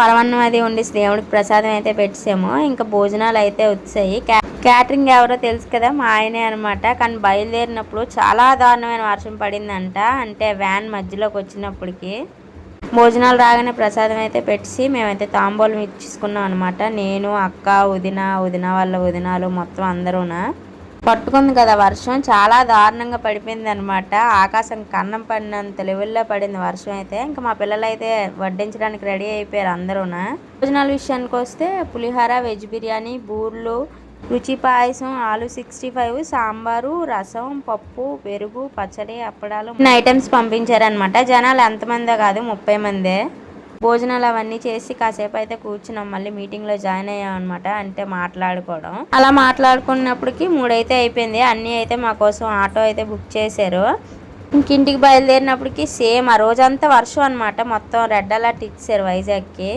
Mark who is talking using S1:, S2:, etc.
S1: పరమన్నం అది ఉండి దేవుడికి ప్రసాదం అయితే పెట్టేసాము. ఇంకా భోజనాలు అయితే వచ్చాయి. క్యాటరింగ్ ఎవరో తెలుసు కదా మా ఆయనే అనమాట కానీ బయలుదేరినప్పుడు చాలా దారుణమైన వర్షం పడిందంట. అంటే వ్యాన్ మధ్యలోకి వచ్చినప్పటికి. భోజనాలు రాగానే ప్రసాదం అయితే పెట్టి మేమైతే తాంబూలం ఇచ్చేసుకున్నాం అనమాట నేను అక్క వదిన వదిన వాళ్ళ వదినాలు మొత్తం అందరూనా. పట్టుకుంది కదా వర్షం. చాలా దారుణంగా పడిపోయింది అనమాట ఆకాశం కన్నం పడినంత లెవెల్లో పడింది వర్షం అయితే. ఇంకా మా పిల్లలు అయితే వడ్డించడానికి రెడీ అయిపోయారు అందరూనా. భోజనాల విషయానికి వస్తే పులిహోర వెజ్ బిర్యానీ బూర్లు రుచి పాయసం ఆలు సిక్స్టీ ఫైవ్ సాంబారు రసం పప్పు పెరుగు పచ్చడి అప్పడాలు ఐటమ్స్ పంపించారనమాట జనాలు ఎంతమందో కాదు ముప్పై మందే. భోజనాలు అవన్నీ చేసి కాసేపు అయితే కూర్చున్నాం. మళ్ళీ మీటింగ్లో జాయిన్ అయ్యాం అనమాట అంటే మాట్లాడుకోవడం. అలా మాట్లాడుకున్నప్పటికి మూడైతే అయిపోయింది. అన్నీ అయితే మా కోసం ఆటో అయితే బుక్ చేశారు. ఇంకింటికి బయలుదేరినప్పటికి సేమ్ ఆ రోజంతా వర్షం అనమాట మొత్తం రెడ్ అలర్ట్ ఇచ్చారు వైజాగ్కి.